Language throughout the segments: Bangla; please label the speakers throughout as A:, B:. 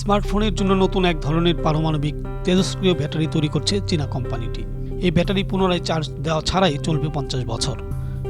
A: স্মার্টফোনের জন্য নতুন এক ধরনের পারমাণবিক তেজস্ক্রিয় ব্যাটারি তৈরি করছে চীনা কোম্পানিটি। এই ব্যাটারি পুনরায় চার্জ দেওয়া ছাড়াই চলবে পঞ্চাশ বছর।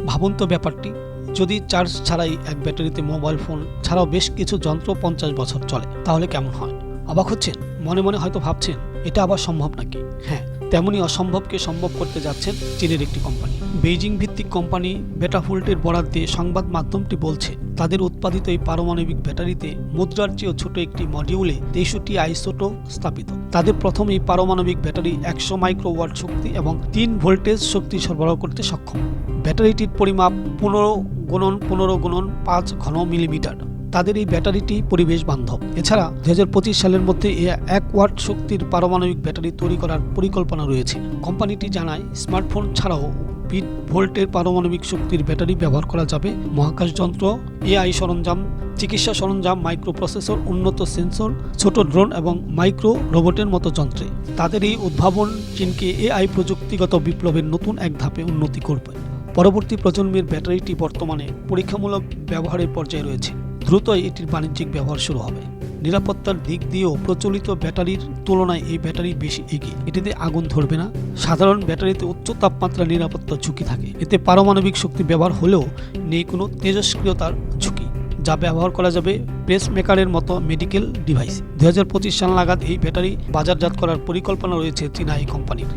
A: ভাবুন তো ব্যাপারটি, যদি চার্জ ছাড়াই এক ব্যাটারিতে মোবাইল ফোন ছাড়াও বেশ কিছু যন্ত্র পঞ্চাশ বছর চলে, তাহলে কেমন হয়? অবাক হচ্ছেন? মনে মনে হয়তো ভাবছেন, এটা আবার সম্ভব নাকি? হ্যাঁ তেমনই অসম্ভবকে সম্ভব করতে যাচ্ছেন চীনের একটি কোম্পানি। বেইজিং ভিত্তিক কোম্পানি বেটাফুল্টের বরাদ দিয়ে সংবাদ মাধ্যমটি বলছে তাদের উৎপাদিত এই পারমাণবিক ব্যাটারিতে মুদ্রার চেয়েও ছোট একটি মডিউলে তেষট্টি আইসোটো স্থাপিত। তাদের প্রথম এই পারমাণবিক ব্যাটারি একশো মাইক্রোওয়াট শক্তি এবং তিন ভোল্টেজ শক্তি সরবরাহ করতে সক্ষম। ব্যাটারিটির পরিমাপ পনেরো গুণন পনেরো গুণন পাঁচ ঘন মিলিমিটার। তাদের এই ব্যাটারিটি পরিবেশ বান্ধব। এছাড়া দু হাজার পঁচিশ সালের মধ্যে এ এক ওয়াট শক্তির পারমাণবিক ব্যাটারি তৈরি করার পরিকল্পনা রয়েছে। কোম্পানিটি জানায়, স্মার্টফোন ছাড়াও বিট ভোল্টের পারমাণবিক শক্তির ব্যাটারি ব্যবহার করা যাবে। মহাকাশ যন্ত্র, এআই সরঞ্জাম, চিকিৎসা সরঞ্জাম মাইক্রো প্রসেসর উন্নত সেন্সর, ছোট ড্রোন এবং মাইক্রো রোবটের মতো যন্ত্রে। তাদের এই উদ্ভাবন চীনকে এআই প্রযুক্তিগত বিপ্লবের নতুন এক ধাপে উন্নতি করবে। পরবর্তী প্রজন্মের ব্যাটারিটি বর্তমানে পরীক্ষামূলক ব্যবহারের পর্যায়ে রয়েছে। দ্রুতই এটির বাণিজ্যিক ব্যবহার শুরু হবে। নিরাপত্তার দিক দিয়েও প্রচলিত ব্যাটারির তুলনায় এই ব্যাটারি বেশি এগিয়ে। এটিতে আগুন ধরবে না। সাধারণ ব্যাটারিতে উচ্চ তাপমাত্রা নিরাপত্তা ঝুঁকি থাকে। এতে পারমাণবিক শক্তি ব্যবহার হলেও নেই কোনো তেজস্ক্রিয়তার ঝুঁকি, যা ব্যবহার করা যাবে প্রেস মেকারের মতো মেডিকেল ডিভাইস। দু হাজার পঁচিশ সাল নাগাদ এই ব্যাটারি বাজারজাত করার পরিকল্পনা রয়েছে চীনা এই কোম্পানির।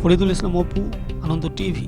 A: ফরিদুল ইসলাম অপু, আনন্দ টিভি।